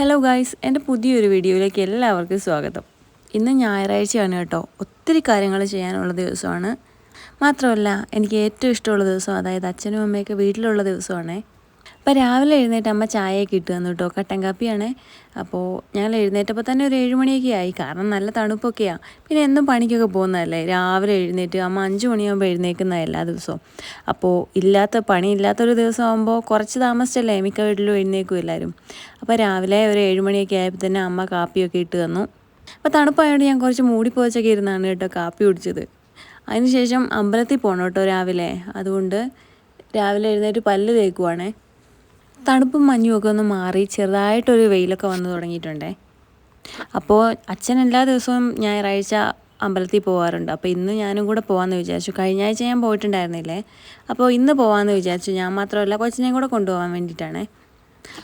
Hello guys എന്റെ പുതിയൊരു വീഡിയോയിലേക്ക് എല്ലാവർക്കും സ്വാഗതം. ഇന്ന് ഞായറാഴ്ചയാണ് കേട്ടോ. ഒത്തിരി കാര്യങ്ങൾ ചെയ്യാനുള്ള ദിവസമാണ്. മാത്രമല്ല എനിക്ക് ഏറ്റവും ഇഷ്ടമുള്ള ദിവസം അതായത് അച്ഛനും അമ്മയൊക്കെ വീട്ടിലുള്ള ദിവസമാണേ. അപ്പോൾ രാവിലെ എഴുന്നേറ്റ് അമ്മ ചായയൊക്കെ ഇട്ട് തന്നു കേട്ടോ കട്ടൻ കാപ്പിയാണ്. അപ്പോൾ ഞങ്ങൾ എഴുന്നേറ്റപ്പോൾ തന്നെ ഒരു ഏഴ് മണിയൊക്കെ ആയി. കാരണം നല്ല തണുപ്പൊക്കെയാണ് പിന്നെ എന്നും പണിക്കൊക്കെ പോകുന്നതല്ലേ? രാവിലെ എഴുന്നേറ്റ് അമ്മ അഞ്ച് മണിയാകുമ്പോൾ എഴുന്നേക്കുന്ന എല്ലാ ദിവസവും. അപ്പോൾ ഇല്ലാത്ത പണി ഇല്ലാത്തൊരു ദിവസം ആകുമ്പോൾ കുറച്ച് താമസിച്ചല്ലേ? മിക്ക വീട്ടിലും എഴുന്നേക്കും എല്ലാവരും അപ്പോൾ രാവിലെ ഒരു ഏഴ് മണിയൊക്കെ ആയപ്പോൾ തന്നെ അമ്മ കാപ്പിയൊക്കെ ഇട്ട് തന്നു. അപ്പോൾ തണുപ്പായതുകൊണ്ട് ഞാൻ കുറച്ച് മൂടിപ്പോച്ചൊക്കെ ഇരുന്നാണ് കേട്ടോ കാപ്പി കുടിച്ചത്. അതിനുശേഷം അമ്പലത്തിൽ പോകണം കേട്ടോ രാവിലെ. അതുകൊണ്ട് രാവിലെ എഴുന്നേറ്റ് പല്ല് തേക്കുവാണേ. തണുപ്പും മഞ്ഞും ഒക്കെ ഒന്ന് മാറി ചെറുതായിട്ടൊരു വെയിലൊക്കെ വന്നു തുടങ്ങിയിട്ടുണ്ടേ. അപ്പോൾ അച്ഛൻ എല്ലാ ദിവസവും ഞായറാഴ്ച അമ്പലത്തിൽ പോകാറുണ്ട് അപ്പോൾ ഇന്ന് ഞാനും കൂടെ പോകാമെന്ന് വിചാരിച്ചു. കഴിഞ്ഞ ആഴ്ച ഞാൻ പോയിട്ടുണ്ടായിരുന്നില്ലേ? അപ്പോൾ ഇന്ന് പോകാമെന്ന് വിചാരിച്ചു. ഞാൻ മാത്രമല്ല കൊച്ചിനെയും കൂടെ കൊണ്ടുപോകാൻ വേണ്ടിയിട്ടാണേ.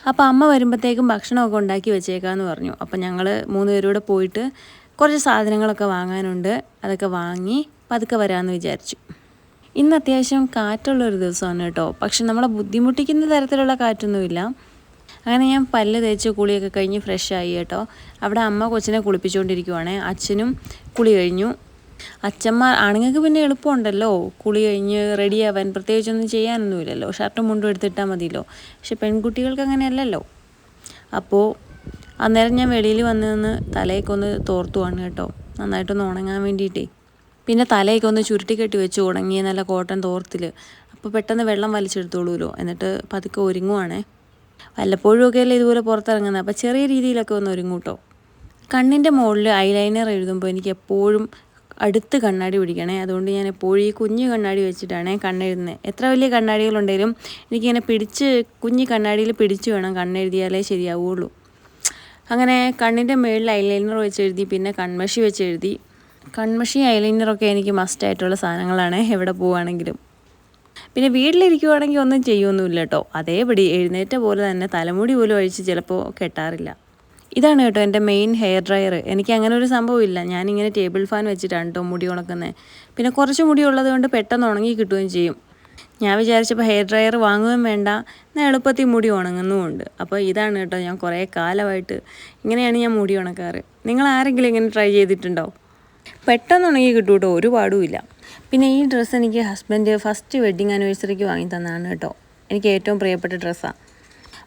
അപ്പോൾ അമ്മ വരുമ്പോഴത്തേക്കും ഭക്ഷണമൊക്കെ ഉണ്ടാക്കി വെച്ചേക്കാമെന്ന് പറഞ്ഞു. അപ്പോൾ ഞങ്ങൾ മൂന്ന് പേരൂടെ പോയിട്ട് കുറച്ച് സാധനങ്ങളൊക്കെ വാങ്ങാനുണ്ട്. അതൊക്കെ വാങ്ങി പതുക്കെ വരാമെന്ന് വിചാരിച്ചു. ഇന്ന് അത്യാവശ്യം കാറ്റുള്ളൊരു ദിവസമാണ് കേട്ടോ. പക്ഷെ നമ്മളെ ബുദ്ധിമുട്ടിക്കുന്ന തരത്തിലുള്ള കാറ്റൊന്നുമില്ല. അങ്ങനെ ഞാൻ പല്ല് തേച്ച് കുളിയൊക്കെ കഴിഞ്ഞ് ഫ്രഷ് ആയി കേട്ടോ. അവിടെ അമ്മ കൊച്ചിനെ കുളിപ്പിച്ചുകൊണ്ടിരിക്കുവാണ്. അച്ഛനും കുളി കഴിഞ്ഞു. അച്ഛമ്മ ആണുങ്ങൾക്ക് പിന്നെ എളുപ്പമുണ്ടല്ലോ. കുളി കഴിഞ്ഞ് റെഡിയാവാൻ. പ്രത്യേകിച്ചൊന്നും ചെയ്യാനൊന്നുമില്ലല്ലോ. ഷർട്ടും മുണ്ടും എടുത്തിട്ടാൽ മതിയല്ലോ. പക്ഷെ പെൺകുട്ടികൾക്ക് അങ്ങനെയല്ലല്ലോ. അപ്പോൾ അന്നേരം ഞാൻ വെളിയിൽ വന്ന് നിന്ന് തലയൊക്കെ ഒന്ന് തോർത്തുവാണ് കേട്ടോ. നന്നായിട്ടൊന്ന് ഉണങ്ങാൻ വേണ്ടിയിട്ടേ. പിന്നെ തലയൊക്കെ ഒന്ന് ചുരുട്ടി കെട്ടി വെച്ച് ഉണങ്ങിയ നല്ല കോട്ടൺ തോർത്തിൽ. അപ്പോൾ പെട്ടെന്ന് വെള്ളം വലിച്ചെടുത്തോളൂലോ? എന്നിട്ട് പതുക്കെ ഒരുങ്ങുവാണേ. വല്ലപ്പോഴും ഒക്കെ അല്ലേ ഇതുപോലെ പുറത്തിറങ്ങുന്നത്? അപ്പോൾ ചെറിയ രീതിയിലൊക്കെ ഒന്ന് ഒരുങ്ങും കേട്ടോ കണ്ണിന്റെ മുകളിൽ ഐലൈനർ എഴുതുമ്പോൾ എനിക്ക് എപ്പോഴും അടുത്ത് കണ്ണാടി പിടിക്കണേ. അതുകൊണ്ട് ഞാൻ എപ്പോഴും ഈ കുഞ്ഞു കണ്ണാടി വെച്ചിട്ടാണ് കണ്ണെഴുതുന്നത്. എത്ര വലിയ കണ്ണാടികളുണ്ടെങ്കിലും എനിക്കിങ്ങനെ പിടിച്ച് കുഞ്ഞു കണ്ണാടിയിൽ പിടിച്ച് വേണം കണ്ണെഴുതിയാലേ ശരിയാവുള്ളൂ അങ്ങനെ കണ്ണിന്റെ മുകളിൽ ഐലൈനർ വെച്ച് എഴുതി പിന്നെ കൺമഷി വെച്ച് എഴുതി കൺമഷി ഐലൈനറൊക്കെ എനിക്ക് മസ്റ്റ് ആയിട്ടുള്ള സാധനങ്ങളാണ് എവിടെ പോവുകയാണെങ്കിലും. പിന്നെ വീട്ടിലിരിക്കുവാണെങ്കിൽ ഒന്നും ചെയ്യൊന്നുമില്ല കേട്ടോ. അതേപടി എഴുന്നേറ്റ പോലെ തന്നെ തലമുടി പോലും അഴിച്ച് ചിലപ്പോൾ കെട്ടാറില്ല. ഇതാണ് കേട്ടോ എന്റെ മെയിൻ ഹെയർ ഡ്രയർ എനിക്ക് അങ്ങനെ ഒരു സംഭവമില്ല ഞാനിങ്ങനെ ടേബിൾ ഫാൻ വെച്ചിട്ടാണ് കേട്ടോ മുടി ഉണക്കുന്നത് പിന്നെ കുറച്ച് മുടി ഉള്ളത് കൊണ്ട് പെട്ടെന്ന് ഉണങ്ങി കിട്ടുകയും ചെയ്യും. ഞാൻ വിചാരിച്ചപ്പോൾ ഹെയർ ഡ്രയർ വാങ്ങുകയും വേണ്ട. എന്നാൽ എളുപ്പത്തിൽ മുടി ഉണങ്ങുന്നുമുണ്ട്. അപ്പോൾ ഇതാണ് കേട്ടോ ഞാൻ കുറേ കാലമായിട്ട് ഇങ്ങനെയാണ് ഞാൻ മുടി ഉണക്കാറ്. നിങ്ങൾ ആരെങ്കിലും ഇങ്ങനെ ട്രൈ ചെയ്തിട്ടുണ്ടോ? പെട്ടെന്ന് ഉണങ്ങി കിട്ടും കേട്ടോ ഒരു പാടുമില്ല പിന്നെ ഈ ഡ്രസ്സ് എനിക്ക് ഹസ്ബൻഡ് ഫസ്റ്റ് വെഡ്ഡിങ് ആനിവേഴ്സറിക്ക് വാങ്ങി തന്നതാണ് കേട്ടോ. എനിക്ക് ഏറ്റവും പ്രിയപ്പെട്ട ഡ്രസ്സാണ്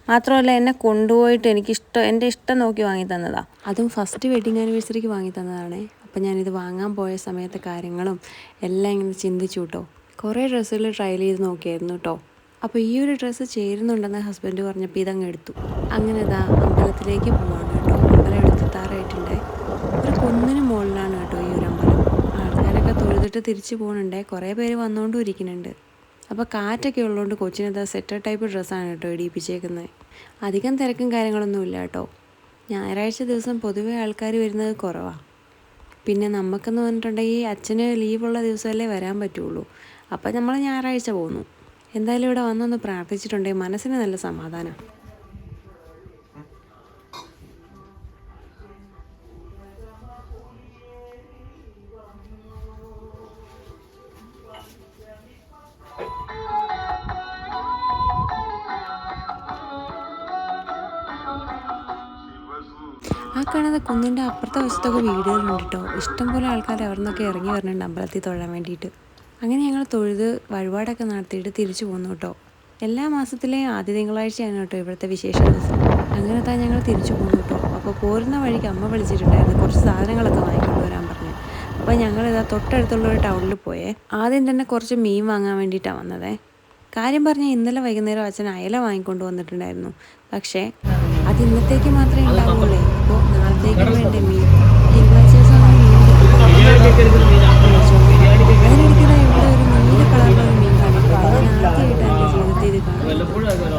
മാത്രമല്ല എന്നെ കൊണ്ടുപോയിട്ട് എനിക്ക് ഇഷ്ടം എന്റെ ഇഷ്ടം നോക്കി വാങ്ങി തന്നതാണ് അതും ഫസ്റ്റ് വെഡ്ഡിങ് ആനിവേഴ്സറിക്ക് വാങ്ങി തന്നതാണേ. അപ്പം ഞാനിത് വാങ്ങാൻ പോയ സമയത്തെ കാര്യങ്ങളും എല്ലാം ഇങ്ങനെ ചിന്തിച്ചു കേട്ടോ. കുറേ ഡ്രസ്സുകൾ ട്രയൽ ചെയ്ത് നോക്കിയായിരുന്നു കേട്ടോ. അപ്പോൾ ഈ ഒരു ഡ്രസ്സ് ചേരുന്നുണ്ടെന്ന് ഹസ്ബൻഡ് പറഞ്ഞപ്പോൾ ഇതങ്ങ് എടുത്തു. അങ്ങനെ ഇതാ അമ്പലത്തിലേക്ക് പോവാണ് കേട്ടോ. അമ്പലം എടുത്ത് താറായിട്ടുണ്ട് ഒരു കുന്നിന് മുകളിലാണ് കേട്ടോ. തൊഴുതിട്ട് തിരിച്ചു പോകുന്നുണ്ടേ കുറേ പേര് വന്നുകൊണ്ടും ഇരിക്കുന്നുണ്ട്. അപ്പോൾ കാറ്റൊക്കെ ഉള്ളതുകൊണ്ട് കൊച്ചിനെന്താ സെറ്റർ ടൈപ്പ് ഡ്രസ്സാണ് കേട്ടോ ഇടിയിപ്പിച്ചേക്കുന്നത് അധികം തിരക്കും കാര്യങ്ങളൊന്നും ഇല്ല കേട്ടോ ഞായറാഴ്ച ദിവസം പൊതുവേ ആൾക്കാർ വരുന്നത് കുറവാണ് പിന്നെ നമുക്കെന്ന് പറഞ്ഞിട്ടുണ്ടെങ്കിൽ അച്ഛന് ലീവുള്ള ദിവസമല്ലേ വരാൻ പറ്റുള്ളൂ. അപ്പം നമ്മൾ ഞായറാഴ്ച പോകുന്നു എന്തായാലും ഇവിടെ വന്നൊന്ന് പ്രാർത്ഥിച്ചിട്ടുണ്ടെങ്കിൽ മനസ്സിന് നല്ല സമാധാനം. കാണുന്ന കുന്നിന്റെ അപ്പുറത്തെ വശത്തൊക്കെ വീടുകളുണ്ട് കേട്ടോ ഇഷ്ടംപോലെ ആൾക്കാർ അവിടെ നിന്നൊക്കെ ഇറങ്ങി വരുന്നുണ്ട് അമ്പലത്തിൽ തൊഴാൻ വേണ്ടിയിട്ട്. അങ്ങനെ ഞങ്ങൾ തൊഴുത് വഴിപാടൊക്കെ നടത്തിയിട്ട് തിരിച്ചു പോന്നു കേട്ടോ എല്ലാ മാസത്തിലെയും ആദ്യ തിങ്കളാഴ്ചയാണ് കേട്ടോ ഇവിടുത്തെ വിശേഷ ദിവസം. അങ്ങനെ താ ഞങ്ങൾ തിരിച്ചു പോന്നു കേട്ടോ അപ്പോൾ പോരുന്ന വഴിക്ക് അമ്മ വിളിച്ചിട്ടുണ്ടായിരുന്നു. കുറച്ച് സാധനങ്ങളൊക്കെ വാങ്ങിക്കൊണ്ട് വരാൻ പറഞ്ഞു. അപ്പോൾ ഞങ്ങളിതാ ഇതാ തൊട്ടടുത്തുള്ള ഒരു ടൗണിൽ പോയേ. ആദ്യം തന്നെ കുറച്ച് മീൻ വാങ്ങാൻ വേണ്ടിയിട്ടാണ് വന്നതേ. കാര്യം പറഞ്ഞാൽ ഇന്നലെ വൈകുന്നേരം അച്ഛൻ അയല വാങ്ങിക്കൊണ്ട് വന്നിട്ടുണ്ടായിരുന്നു. പക്ഷേ അത് ഇന്നത്തേക്ക് മാത്രമേ ഉണ്ടാവുള്ളൂ. അപ്പോൾ നാളത്തേക്ക് വേണ്ട മീൻ. തിങ്കളാഴ്ച അതിനിടയ്ക്ക് ഇവിടെ ഒരു നീല കളറിലുള്ള മീൻ ജീവിതത്തിൽ ഇത് കാണുന്നത്.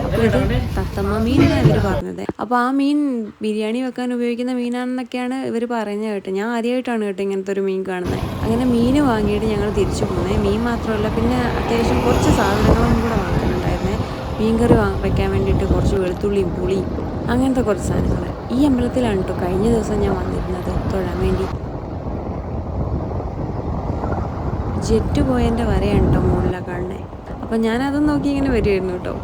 അപ്പോൾ ഇത് തത്തമ്മ മീനാണ് ഇവർ പറഞ്ഞത്? അപ്പോൾ ആ മീൻ ബിരിയാണി വെക്കാൻ ഉപയോഗിക്കുന്ന മീനാണെന്നൊക്കെയാണ് ഇവർ പറയുന്നത് കേട്ടോ. ഞാൻ ആദ്യമായിട്ടാണ് കേട്ടോ ഇങ്ങനത്തെ ഒരു മീൻ കാണുന്നത്. അങ്ങനെ മീൻ വാങ്ങിയിട്ട് ഞങ്ങൾ തിരിച്ചു പോകുന്നത് മീൻ മാത്രമല്ല പിന്നെ അത്യാവശ്യം കുറച്ച് സാധനങ്ങളും കൂടെ വാങ്ങാനുണ്ടായിരുന്നേ. മീൻകറി വെക്കാൻ വേണ്ടിയിട്ട് കുറച്ച് വെളുത്തുള്ളിയും പുളിയും അങ്ങനത്തെ കുറച്ച് സാധനങ്ങൾ ഈ അമ്പലത്തിലാണ് കേട്ടോ കഴിഞ്ഞ ദിവസം ഞാൻ വന്നിരുന്നത്. തൊഴാൻ വേണ്ടി. ജെറ്റ് പോയതിന്റെ വരയാണ് കേട്ടോ മുകളിലാണ് കാണുന്നത് അപ്പം ഞാനതും നോക്കി ഇങ്ങനെ വരുമായിരുന്നു കേട്ടോ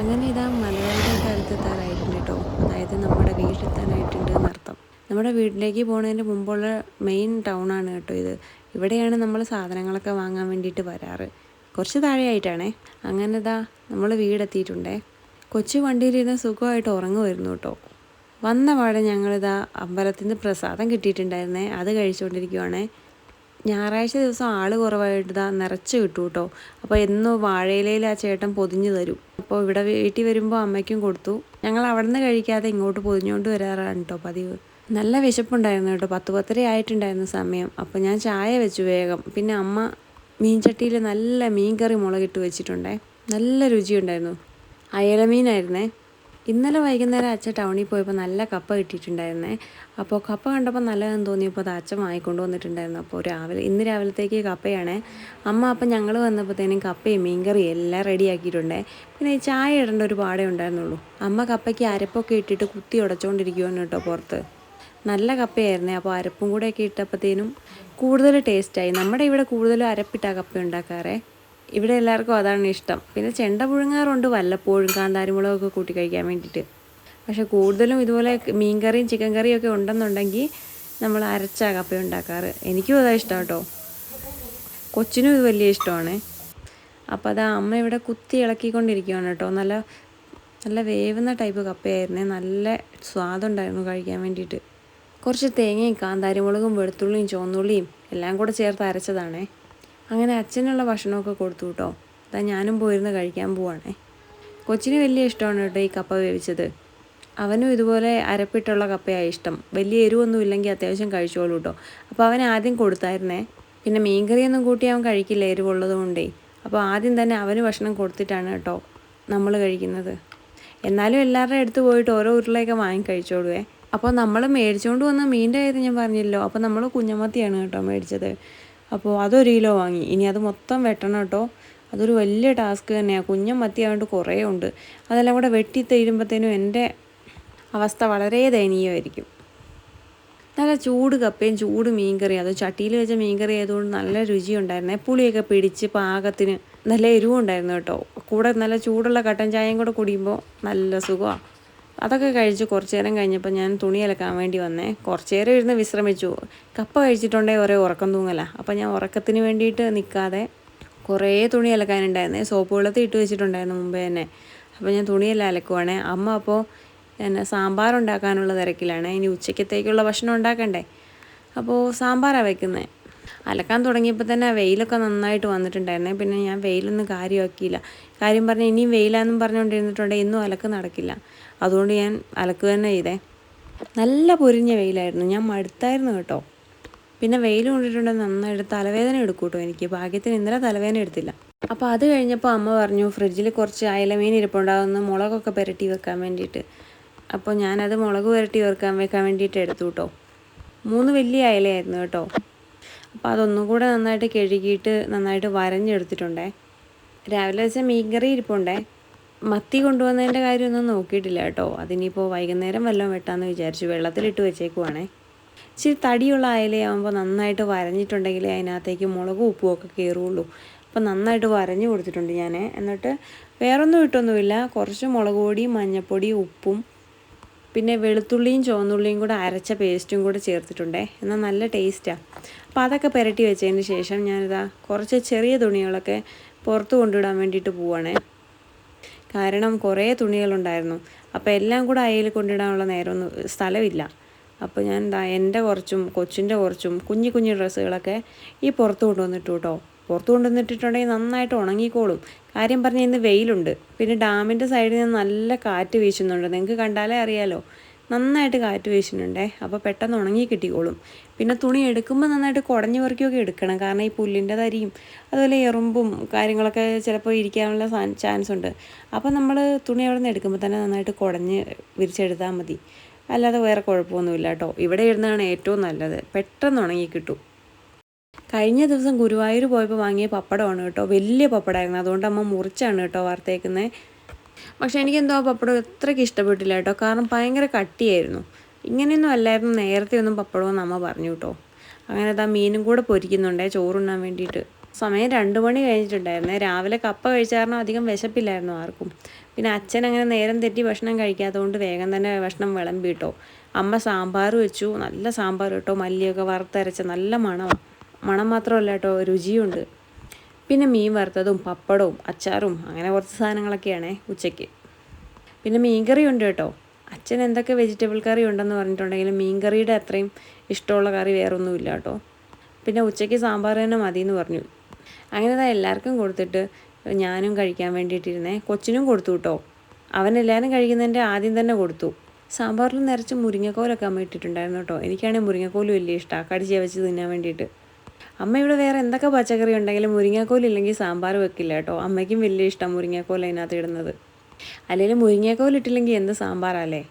അങ്ങനെ ഇതാ മലയാളികളുടെ അടുത്തെത്താറായിട്ടുണ്ട് കേട്ടോ അതായത് നമ്മുടെ വീട്ടിലെത്താനായിട്ടുണ്ട് എന്നർത്ഥം. നമ്മുടെ വീട്ടിലേക്ക് പോകുന്നതിന് മുമ്പുള്ള മെയിൻ ടൗൺ ആണ് കേട്ടോ ഇത്. ഇവിടെയാണ് നമ്മൾ സാധനങ്ങളൊക്കെ വാങ്ങാൻ വേണ്ടിയിട്ട് വരാറ്. കുറച്ച് താഴെയായിട്ടാണേ. അങ്ങനെ ഇതാ നമ്മൾ വീടെത്തിയിട്ടുണ്ടേ. കൊച്ചു വണ്ടിയിലിരുന്ന് സുഖമായിട്ട് ഉറങ്ങുമായിരുന്നു കേട്ടോ വന്ന പാടെ ഞങ്ങളിതാ അമ്പലത്തിൽ നിന്ന് പ്രസാദം കിട്ടിയിട്ടുണ്ടായിരുന്നേ. അത് കഴിച്ചുകൊണ്ടിരിക്കുവാണേ ഞായറാഴ്ച ദിവസം ആൾ കുറവായിട്ട് ഇതാ നിറച്ച് കിട്ടും കേട്ടോ അപ്പോൾ എന്നും വാഴയിലയിൽ ആ ചേട്ടൻ പൊതിഞ്ഞു തരും. അപ്പോൾ ഇവിടെ വീട്ടിൽ വരുമ്പോൾ അമ്മയ്ക്കും കൊടുത്തു. ഞങ്ങൾ അവിടെ നിന്ന് കഴിക്കാതെ ഇങ്ങോട്ട് പൊതിഞ്ഞുകൊണ്ട് വരാറാണ് കേട്ടോ പതിവ്. നല്ല വിശപ്പുണ്ടായിരുന്നു കേട്ടോ പത്ത് പത്തര ആയിട്ടുണ്ടായിരുന്നു സമയം. അപ്പോൾ ഞാൻ ചായ വെച്ചു വേഗം. പിന്നെ അമ്മ മീൻചട്ടിയിൽ നല്ല മീൻകറി മുളകിട്ട് വെച്ചിട്ടുണ്ടേ. നല്ല രുചിയുണ്ടായിരുന്നു. അയലമീനായിരുന്നേ ഇന്നലെ വൈകുന്നേരം അച്ഛൻ ടൗണിൽ പോയപ്പോൾ നല്ല കപ്പ കിട്ടിയിട്ടുണ്ടായിരുന്നേ. അപ്പോൾ കപ്പ കണ്ടപ്പോൾ നല്ലതെന്ന് തോന്നിയപ്പോൾ അത് അച്ഛൻ വാങ്ങിക്കൊണ്ട് വന്നിട്ടുണ്ടായിരുന്നു. അപ്പോൾ രാവിലെ ഇന്ന് രാവിലത്തേക്ക് കപ്പയാണ്. അമ്മ അപ്പം ഞങ്ങൾ വന്നപ്പോഴത്തേനും കപ്പയും മീൻകറിയും എല്ലാം റെഡിയാക്കിയിട്ടുണ്ടേ. പിന്നെ ഈ ചായ ഇടേണ്ട ഒരു പാടേ ഉണ്ടായിരുന്നുള്ളൂ. അമ്മ കപ്പയ്ക്ക് അരപ്പൊക്കെ ഇട്ടിട്ട് കുത്തി ഉടച്ചുകൊണ്ടിരിക്കുവാണ് കേട്ടോ പുറത്ത്. നല്ല കപ്പയായിരുന്നേ. അപ്പോൾ അരപ്പും കൂടെയൊക്കെ ഇട്ടപ്പോഴത്തേനും കൂടുതൽ ടേസ്റ്റായി നമ്മുടെ ഇവിടെ കൂടുതലും അരപ്പിട്ടാ കപ്പ ഉണ്ടാക്കാറേ. ഇവിടെ എല്ലാവർക്കും അതാണ് ഇഷ്ടം. പിന്നെ ചെണ്ട പുഴുങ്ങാറുണ്ട് വല്ലപ്പോഴും കാന്താരിമുളകൊക്കെ കൂട്ടി കഴിക്കാൻ വേണ്ടിയിട്ട്. പക്ഷെ കൂടുതലും ഇതുപോലെ മീൻ കറിയും ചിക്കൻ കറിയും ഒക്കെ ഉണ്ടെന്നുണ്ടെങ്കിൽ നമ്മൾ അരച്ച കപ്പ ഉണ്ടാക്കാറ്. എനിക്കും അതാ ഇഷ്ടം കേട്ടോ. കൊച്ചിനും ഇത് വലിയ ഇഷ്ടമാണ്. അപ്പോൾ അതാ അമ്മ ഇവിടെ കുത്തി ഇളക്കിക്കൊണ്ടിരിക്കുകയാണ് കേട്ടോ. നല്ല നല്ല വേവുന്ന ടൈപ്പ് കപ്പയായിരുന്നേ. നല്ല സ്വാദുണ്ടായിരുന്നു കഴിക്കാൻ വേണ്ടിയിട്ട്. കുറച്ച് തേങ്ങയും കാന്താരിമുളകും വെളുത്തുള്ളിയും ചുവന്നുള്ളിയും എല്ലാം കൂടെ ചേർത്ത് അരച്ചതാണേ. അങ്ങനെ അച്ഛനുള്ള ഭക്ഷണമൊക്കെ കൊടുത്തു കേട്ടോ അതാ ഞാനും പോയിരുന്ന് കഴിക്കാൻ പോവാണേ. കൊച്ചിന് വലിയ ഇഷ്ടമാണ് കേട്ടോ ഈ കപ്പ വേവിച്ചത്. അവനും ഇതുപോലെ അരപ്പിട്ടുള്ള കപ്പയാണ് ഇഷ്ടം. വലിയ എരിവൊന്നും ഇല്ലെങ്കിൽ അത്യാവശ്യം കഴിച്ചോളൂ കേട്ടോ അപ്പോൾ അവൻ ആദ്യം കൊടുത്തായിരുന്നേ. പിന്നെ മീൻകറിയൊന്നും കൂട്ടി അവൻ കഴിക്കില്ല എരിവുള്ളത് കൊണ്ടേ. അപ്പോൾ ആദ്യം തന്നെ അവന് ഭക്ഷണം കൊടുത്തിട്ടാണ് കേട്ടോ നമ്മൾ കഴിക്കുന്നത്. എന്നാലും എല്ലാവരുടെ അടുത്ത് പോയിട്ട് ഓരോ ഉരുളയൊക്കെ വാങ്ങി കഴിച്ചോളുവേ അപ്പോൾ നമ്മൾ മേടിച്ചുകൊണ്ട് വന്ന മീന്റെ കാര്യം ഞാൻ പറഞ്ഞല്ലോ. അപ്പോൾ നമ്മൾ കുഞ്ഞമത്തിയാണ് കേട്ടോ മേടിച്ചത്. അപ്പോൾ അതൊരു കിലോ വാങ്ങി. ഇനി അത് മൊത്തം വെട്ടണം കേട്ടോ. അതൊരു വലിയ ടാസ്ക് തന്നെയാണ് കുഞ്ഞൻ മത്തി ആയതുകൊണ്ട് കുറേ ഉണ്ട്. അതെല്ലാം കൂടെ വെട്ടി തീരുമ്പോഴത്തേനും എന്റെ അവസ്ഥ വളരെ ദയനീയമായിരിക്കും. നല്ല ചൂട് കപ്പയും ചൂട് മീൻകറിയും. അത് ചട്ടിയിൽ വെച്ച മീൻകറി ആയതുകൊണ്ട് നല്ല രുചിയുണ്ടായിരുന്നേ. പുളിയൊക്കെ പിടിച്ച് പാകത്തിന് നല്ല എരിവുണ്ടായിരുന്നു കേട്ടോ. കൂടെ നല്ല ചൂടുള്ള കട്ടൻ ചായയും കൂടെ കുടിയുമ്പോൾ നല്ല സുഖമാണ് അതൊക്കെ കഴിച്ച് കുറച്ച് നേരം കഴിഞ്ഞപ്പോൾ ഞാൻ തുണി അലക്കാൻ വേണ്ടി വന്നേ. കുറച്ച് നേരം ഇരുന്ന് വിശ്രമിച്ചു. കപ്പ കഴിച്ചിട്ടുണ്ടെങ്കിൽ ഒരേ ഉറക്കം തൂങ്ങല. അപ്പോൾ ഞാൻ ഉറക്കത്തിന് വേണ്ടിയിട്ട് നിൽക്കാതെ കുറേ തുണി അലക്കാനുണ്ടായിരുന്നേ. സോപ്പ് വെള്ളത്തിൽ ഇട്ട് വെച്ചിട്ടുണ്ടായിരുന്നു മുമ്പേ തന്നെ. അപ്പോൾ ഞാൻ തുണിയെല്ലാം അലക്കുവാണേ. അമ്മ അപ്പോൾ എന്നെ സാമ്പാർ ഉണ്ടാക്കാനുള്ള തിരക്കിലാണ്. ഇനി ഉച്ചയ്ക്കത്തേക്കുള്ള ഭക്ഷണം ഉണ്ടാക്കണ്ടേ? അപ്പോൾ സാമ്പാറാണ് വെക്കുന്നത് അലക്കാൻ തുടങ്ങിയപ്പോൾ തന്നെ വെയിലൊക്കെ നന്നായിട്ട് വന്നിട്ടുണ്ടായിരുന്നേ. പിന്നെ ഞാൻ വെയിലൊന്നും കാര്യമാക്കിയില്ല. കാര്യം പറഞ്ഞാൽ ഇനിയും വെയിലാന്നും പറഞ്ഞുകൊണ്ടിരുന്നിട്ടുണ്ടെങ്കിൽ ഇന്നും അലക്ക് നടക്കില്ല. അതുകൊണ്ട് ഞാൻ അലക്ക് തന്നെ ചെയ്തേ. നല്ല പൊരിഞ്ഞ വെയിലായിരുന്നു. ഞാൻ മടുത്തായിരുന്നു കേട്ടോ. പിന്നെ വെയിൽ കൊണ്ടിട്ടുണ്ടെങ്കിൽ നന്നായിട്ട് തലവേദന എടുക്കും കേട്ടോ എനിക്ക്. ഭാഗ്യത്തിന് ഇന്നലെ തലവേദന എടുത്തില്ല. അപ്പോൾ അത് കഴിഞ്ഞപ്പോൾ അമ്മ പറഞ്ഞു ഫ്രിഡ്ജിൽ കുറച്ച് അയലമീൻ ഇരിപ്പുണ്ടാകുന്ന മുളകൊക്കെ പുരട്ടി വെക്കാൻ വേണ്ടിയിട്ട്. അപ്പോൾ ഞാനത് മുളക് പുരട്ടി വെക്കാൻ വെക്കാൻ വേണ്ടിയിട്ട് എടുത്തു കേട്ടോ. മൂന്ന് വലിയ അയലയായിരുന്നു കേട്ടോ. അപ്പോൾ അതൊന്നും കൂടെ നന്നായിട്ട് കഴുകിയിട്ട് നന്നായിട്ട് വരഞ്ഞെടുത്തിട്ടുണ്ടേ. രാവിലെ മീൻ കറി ഇരിപ്പുണ്ടേ. മത്തി കൊണ്ടുവന്നതിന്റെ കാര്യമൊന്നും നോക്കിയിട്ടില്ല കേട്ടോ. അതിനിപ്പോൾ വൈകുന്നേരം വല്ലതും വെട്ടാന്ന് വിചാരിച്ചു. വെള്ളത്തിലിട്ട് വെച്ചേക്കുവാണേ. ഇച്ചിരി തടിയുള്ള അയലയാകുമ്പോൾ നന്നായിട്ട് വരഞ്ഞിട്ടുണ്ടെങ്കിലേ അതിനകത്തേക്ക് മുളകും ഉപ്പും ഒക്കെ കയറുള്ളൂ അപ്പോൾ നന്നായിട്ട് വരഞ്ഞു കൊടുത്തിട്ടുണ്ട് ഞാൻ എന്നിട്ട് വേറൊന്നും ഇട്ടൊന്നുമില്ല. കുറച്ച് മുളക് പൊടി മഞ്ഞൾപ്പൊടി ഉപ്പും പിന്നെ വെളുത്തുള്ളിയും ചുവന്നുള്ളിയും കൂടെ അരച്ച പേസ്റ്റും കൂടെ ചേർത്തിട്ടുണ്ടേ. എന്നാൽ നല്ല ടേസ്റ്റാണ് അപ്പോൾ അതൊക്കെ പുരട്ടി വെച്ചതിന് ശേഷം ഞാനിതാ കുറച്ച് ചെറിയ തുണികളൊക്കെ പുറത്ത് കൊണ്ടിടാൻ വേണ്ടിയിട്ട് പോവാണേ. കാരണം കുറേ തുണികളുണ്ടായിരുന്നു. അപ്പോൾ എല്ലാം കൂടെ അയയിൽ കൊണ്ടിടാനുള്ള നേരമൊന്നും സ്ഥലമില്ല. അപ്പോൾ ഞാൻ എന്താ എന്റെ കുറച്ചും കൊച്ചിന്റെ കുറച്ചും കുഞ്ഞു കുഞ്ഞു ഡ്രസ്സുകളൊക്കെ ഈ പുറത്ത് കൊണ്ടുവന്നിട്ടു കേട്ടോ പുറത്ത് കൊണ്ടുവന്നിട്ടിട്ടുണ്ടെങ്കിൽ നന്നായിട്ട് ഉണങ്ങിക്കോളും. കാര്യം പറഞ്ഞ ഇന്ന് വെയിലുണ്ട്. പിന്നെ ഡാമിന്റെ സൈഡിൽ നിന്ന് നല്ല കാറ്റ് വീശുന്നുണ്ട്. നിങ്ങൾക്ക് കണ്ടാലേ അറിയാലോ. നന്നായിട്ട് കാറ്റ് വീശുന്നുണ്ടേ. അപ്പോൾ പെട്ടെന്ന് ഉണങ്ങി കിട്ടിക്കോളും. പിന്നെ തുണി എടുക്കുമ്പോൾ നന്നായിട്ട് കുടഞ്ഞു പറിക്കുകയൊക്കെ എടുക്കണം. കാരണം ഈ പുല്ലിന്റെ തരിയും അതുപോലെ എറുമ്പും കാര്യങ്ങളൊക്കെ ചിലപ്പോൾ ഇരിക്കാനുള്ള ചാൻസ് ഉണ്ട്. അപ്പോൾ നമ്മൾ തുണി അവിടെ നിന്ന് എടുക്കുമ്പോൾ തന്നെ നന്നായിട്ട് കുടഞ്ഞ് വിരിച്ചെടുത്താൽ മതി. അല്ലാതെ വേറെ കുഴപ്പമൊന്നുമില്ല കേട്ടോ. ഇവിടെ ഇടുന്നതാണ് ഏറ്റവും നല്ലത്. പെട്ടെന്ന് ഉണങ്ങി കിട്ടും. കഴിഞ്ഞ ദിവസം ഗുരുവായൂർ പോയപ്പോൾ വാങ്ങിയ പപ്പടമാണ് കേട്ടോ. വലിയ പപ്പടമായിരുന്നു അതുകൊണ്ട് അമ്മ മുറിച്ചാണ് കേട്ടോ വാർത്തേക്കുന്നത് പക്ഷേ എനിക്കെന്തോ ആ പപ്പടം അത്രയ്ക്ക് ഇഷ്ടപ്പെട്ടില്ല കേട്ടോ. കാരണം ഭയങ്കര കട്ടിയായിരുന്നു. ഇങ്ങനെയൊന്നും അല്ലായിരുന്നു. നേരത്തെ ഒന്നും പപ്പടമെന്ന് അമ്മ പറഞ്ഞു കേട്ടോ. അങ്ങനെ അതാ മീനും കൂടെ പൊരിക്കുന്നുണ്ടേ. ചോറുണ്ണാൻ വേണ്ടിയിട്ട്. സമയം രണ്ട് മണി കഴിഞ്ഞിട്ടുണ്ടായിരുന്നേ. രാവിലെ കപ്പ കഴിച്ച കാരണം അധികം വിശപ്പില്ലായിരുന്നു ആർക്കും. പിന്നെ അച്ഛൻ അങ്ങനെ നേരം തെറ്റി ഭക്ഷണം കഴിക്കാത്തതുകൊണ്ട് വേഗം തന്നെ ഭക്ഷണം വിളമ്പിട്ടോ അമ്മ സാമ്പാർ വെച്ചു. നല്ല സാമ്പാർ കേട്ടോ. മല്ലിയൊക്കെ വറുത്തരച്ച നല്ല മണമാണ് മണം മാത്രമല്ല കേട്ടോ രുചിയുണ്ട്. പിന്നെ മീൻ വറുത്തതും പപ്പടവും അച്ചാറും അങ്ങനെ കുറച്ച് സാധനങ്ങളൊക്കെയാണേ ഉച്ചയ്ക്ക്. പിന്നെ മീൻകറി ഉണ്ട് കേട്ടോ. അച്ഛൻ എന്തൊക്കെ വെജിറ്റബിൾ കറി ഉണ്ടെന്ന് പറഞ്ഞിട്ടുണ്ടെങ്കിലും മീൻകറിയുടെ അത്രയും ഇഷ്ടമുള്ള കറി വേറൊന്നുമില്ല കേട്ടോ. പിന്നെ ഉച്ചയ്ക്ക് സാമ്പാർ തന്നെ മതി എന്ന് പറഞ്ഞു. അങ്ങനെ അതാ എല്ലാവർക്കും കൊടുത്തിട്ട് ഞാനും കഴിക്കാൻ വേണ്ടിയിട്ടിരുന്നേ. കൊച്ചിനും കൊടുത്തു കേട്ടോ. അവനെല്ലാവരും കഴിക്കുന്നതിന്റെ ആദ്യം തന്നെ കൊടുത്തു. സാമ്പാറിൽ നിറച്ച് മുരിങ്ങക്കോലൊക്കെ അമ്മ ഇട്ടിട്ടുണ്ടായിരുന്നു കേട്ടോ. എനിക്കാണെങ്കിൽ മുരിങ്ങക്കോലും വലിയ ഇഷ്ടമാണ് കടിച്ച് വെച്ച് തിന്നാൻ വേണ്ടിയിട്ട്. അമ്മ ഇവിടെ വേറെ എന്തൊക്കെ പച്ചക്കറി ഉണ്ടെങ്കിലും മുരിങ്ങാക്കോലില്ലെങ്കിൽ സാമ്പാർ വെക്കില്ല കേട്ടോ. അമ്മയ്ക്കും വലിയ ഇഷ്ടം മുരിങ്ങാക്കോൽ അതിനകത്ത് ഇടുന്നത്. അല്ലെങ്കിൽ മുരിങ്ങാക്കോലിട്ടില്ലെങ്കിൽ എന്ത് സാമ്പാറല്ലേ?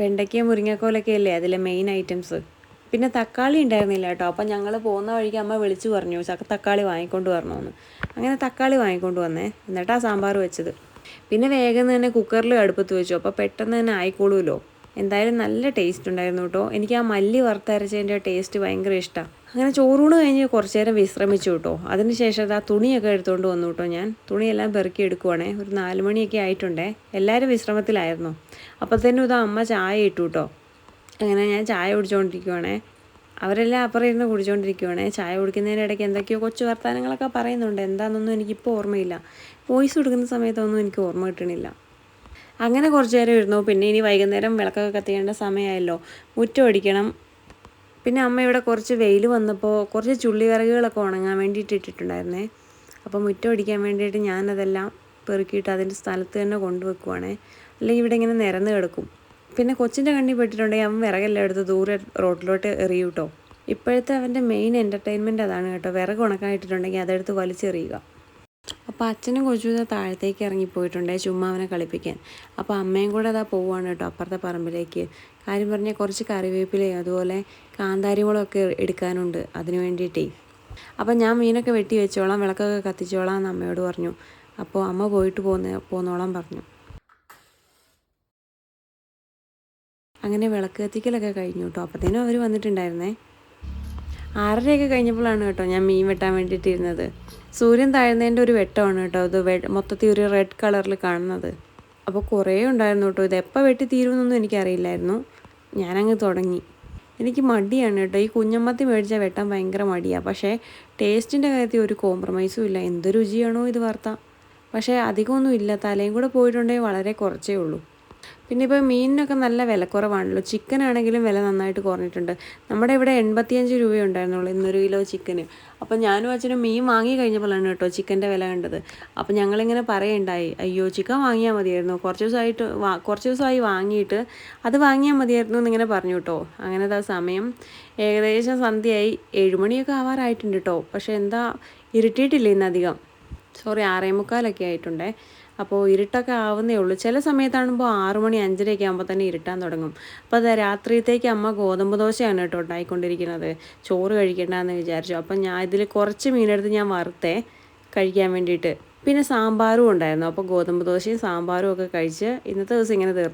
വെണ്ടയ്ക്ക മുരിങ്ങാക്കോലൊക്കെ അല്ലേ അതിലെ മെയിൻ ഐറ്റംസ് പിന്നെ തക്കാളി ഉണ്ടായിരുന്നില്ല കേട്ടോ. അപ്പം ഞങ്ങൾ പോകുന്ന വഴിക്ക് അമ്മ വിളിച്ചു പറഞ്ഞു ചക്ക തക്കാളി വാങ്ങിക്കൊണ്ട് വരണമെന്ന് അങ്ങനെ തക്കാളി വാങ്ങിക്കൊണ്ട് വന്നേ. എന്നിട്ടാ സാമ്പാർ വെച്ചത്. പിന്നെ വേഗം തന്നെ കുക്കറിൽ അടുപ്പത്ത് വെച്ചു. അപ്പോൾ പെട്ടെന്ന് തന്നെ ആയിക്കോളൂല്ലോ എന്തായാലും നല്ല ടേസ്റ്റ് ഉണ്ടായിരുന്നു കേട്ടോ. എനിക്ക് ആ മല്ലി വറുത്തരച്ചതിന്റെ ടേസ്റ്റ് ഭയങ്കര ഇഷ്ടമാണ് അങ്ങനെ ചോറൂണ് കഴിഞ്ഞ് കുറച്ച് നേരം വിശ്രമിച്ചു കേട്ടോ. അതിനുശേഷം ആ തുണിയൊക്കെ എടുത്തുകൊണ്ട് വന്നു കേട്ടോ ഞാൻ. തുണിയെല്ലാം പെറുക്കി എടുക്കുവാണേ. ഒരു നാല് മണിയൊക്കെ ആയിട്ടുണ്ടേ. എല്ലാവരും വിശ്രമത്തിലായിരുന്നു. അപ്പോൾ തന്നെ ഇതാ അമ്മ ചായ ഇട്ടു കേട്ടോ. അങ്ങനെ ഞാൻ ചായ കുടിച്ചുകൊണ്ടിരിക്കുവാണേ അവരെല്ലാം അപ്പുറം ഇരുന്ന് കുടിച്ചുകൊണ്ടിരിക്കുവാണേ ചായ കുടിക്കുന്നതിനിടയ്ക്ക് എന്തൊക്കെയോ കൊച്ചു വർത്തമാനങ്ങളൊക്കെ പറയുന്നുണ്ട്. എന്താണെന്നൊന്നും എനിക്കിപ്പോൾ ഓർമ്മയില്ല. വോയിസ് കൊടുക്കുന്ന സമയത്തൊന്നും എനിക്ക് ഓർമ്മ കിട്ടണില്ല. അങ്ങനെ കുറച്ച് നേരം ഇരുന്നു. പിന്നെ ഇനി വൈകുന്നേരം വിളക്കൊക്കെ കത്തിക്കേണ്ട സമയമായല്ലോ. മുറ്റം അടിക്കണം പിന്നെ അമ്മ ഇവിടെ കുറച്ച് വെയിൽ വന്നപ്പോൾ കുറച്ച് ചുള്ളി വിറകുകളൊക്കെ ഉണങ്ങാൻ വേണ്ടിയിട്ട് ഇട്ടിട്ടുണ്ടായിരുന്നേ. അപ്പോൾ മുറ്റം അടിക്കാൻ വേണ്ടിയിട്ട് ഞാനതെല്ലാം പെറുക്കിയിട്ട് അതിന്റെ സ്ഥലത്ത് തന്നെ കൊണ്ടുവെക്കുവാണേ. അല്ലെങ്കിൽ ഇവിടെ ഇങ്ങനെ നിരന്ന് കിടക്കും. പിന്നെ കൊച്ചിന്റെ കണ്ണി പെട്ടിട്ടുണ്ടെങ്കിൽ അവൻ വിറകെല്ലാം എടുത്ത് ദൂരെ റോഡിലോട്ട് എറിയും കേട്ടോ. ഇപ്പോഴത്തെ അവന്റെ മെയിൻ എന്റർടൈൻമെന്റ് അതാണ് കേട്ടോ. വിറക് ഉണക്കായിട്ടിട്ടുണ്ടെങ്കിൽ അതെടുത്ത് വലിച്ചെറിയുക. അപ്പോൾ അച്ഛനും കൊച്ചും താഴത്തേക്ക് ഇറങ്ങിപ്പോയിട്ടുണ്ടേ ചുമ്മാ അവനെ കളിപ്പിക്കാൻ. അപ്പോൾ അമ്മയും കൂടെ അതാ പോവുകയാണ് കേട്ടോ അപ്പുറത്തെ പറമ്പിലേക്ക്. കാര്യം പറഞ്ഞാൽ കുറച്ച് കറിവേപ്പിലയും അതുപോലെ കാന്താരിമുളകൊക്കെ എടുക്കാനുണ്ട് അതിന് വേണ്ടിയിട്ടേ. അപ്പം ഞാൻ മീനൊക്കെ വെട്ടി വെച്ചോളാം വിളക്കൊക്കെ കത്തിച്ചോളാം എന്ന് അമ്മയോട് പറഞ്ഞു. അപ്പോൾ അമ്മ പോയിട്ട് പോന്ന പോന്നോളാം പറഞ്ഞു. അങ്ങനെ വിളക്ക് കത്തിക്കലൊക്കെ കഴിഞ്ഞു കേട്ടോ അപ്പോഴത്തേനും അവർ വന്നിട്ടുണ്ടായിരുന്നേ. ആറരയൊക്കെ കഴിഞ്ഞപ്പോഴാണ് കേട്ടോ ഞാൻ മീൻ വെട്ടാൻ വേണ്ടിയിട്ടിരുന്നത്. സൂര്യൻ താഴ്ന്നതിന്റെ ഒരു വെട്ടമാണ് കേട്ടോ അത് മൊത്തത്തിൽ ഒരു റെഡ് കളറിൽ കാണുന്നത്. അപ്പോൾ കുറേ ഉണ്ടായിരുന്നു കേട്ടോ ഇത് എപ്പോൾ വെട്ടി തീരുമെന്നൊന്നും എനിക്കറിയില്ലായിരുന്നു. ഞാനങ്ങ് തുടങ്ങി. എനിക്ക് മടിയാണ് കേട്ടോ. ഈ കുഞ്ഞമ്മത്തി മേടിച്ചാൽ വെട്ടാൻ ഭയങ്കര മടിയാണ് പക്ഷേ ടേസ്റ്റിന്റെ കാര്യത്തിൽ ഒരു കോംപ്രമൈസും ഇല്ല. എന്ത് രുചിയാണോ ഇത് വറുത്താൽ പക്ഷേ അധികമൊന്നും ഇല്ല. തലയും കൂടെ പോയിട്ടുണ്ടെങ്കിൽ വളരെ കുറച്ചേ ഉള്ളൂ. പിന്നെ ഇപ്പോൾ മീനിനൊക്കെ നല്ല വിലക്കുറവാണല്ലോ. ചിക്കൻ ആണെങ്കിലും വില നന്നായിട്ട് കുറഞ്ഞിട്ടുണ്ട്. നമ്മുടെ ഇവിടെ എൺപത്തിയഞ്ച് രൂപയുണ്ടായിരുന്നുള്ളൂ ഇന്നൊരു കിലോ ചിക്കന്. അപ്പോൾ ഞാനും അച്ഛനും മീൻ വാങ്ങി കഴിഞ്ഞപ്പോഴാണ് കേട്ടോ ചിക്കന്റെ വില കണ്ടത്. അപ്പോൾ ഞങ്ങളിങ്ങനെ പറയുണ്ടായി അയ്യോ ചിക്കൻ വാങ്ങിയാൽ മതിയായിരുന്നു. കുറച്ച് ദിവസമായിട്ട് വാ കുറച്ച് ദിവസമായി വാങ്ങിയിട്ട് അത് വാങ്ങിയാൽ മതിയായിരുന്നു എന്നിങ്ങനെ പറഞ്ഞു കേട്ടോ. അങ്ങനെ സമയം ഏകദേശം സന്ധ്യയായി. ഏഴുമണിയൊക്കെ ആവാറായിട്ടുണ്ട് കേട്ടോ. പക്ഷേ എന്താ ഇരുട്ടിയിട്ടില്ല ഇന്നധികം. സോറി ആറേ മുക്കാലൊക്കെ ആയിട്ടുണ്ടേ. അപ്പോൾ ഇരുട്ടൊക്കെ ആവുന്നേ ഉള്ളൂ. ചില സമയത്താണുമ്പോൾ ആറു മണി അഞ്ചരയൊക്കെ ആകുമ്പോൾ തന്നെ ഇരുട്ടാൻ തുടങ്ങും. അപ്പോൾ അത് രാത്രിയത്തേക്ക് അമ്മ ഗോതമ്പ് ദോശയാണ് കേട്ടോ ഉണ്ടായിക്കൊണ്ടിരിക്കുന്നത്. ചോറ് കഴിക്കണ്ടെന്ന് വിചാരിച്ചു. അപ്പം ഞാൻ ഇതിൽ കുറച്ച് മീനെടുത്ത് ഞാൻ വറുത്തേ കഴിക്കാൻ വേണ്ടിയിട്ട്. പിന്നെ സാമ്പാറും ഉണ്ടായിരുന്നു. അപ്പോൾ ഗോതമ്പ് ദോശയും സാമ്പാറും ഒക്കെ കഴിച്ച് ഇന്നത്തെ ദിവസം ഇങ്ങനെ തീർന്നു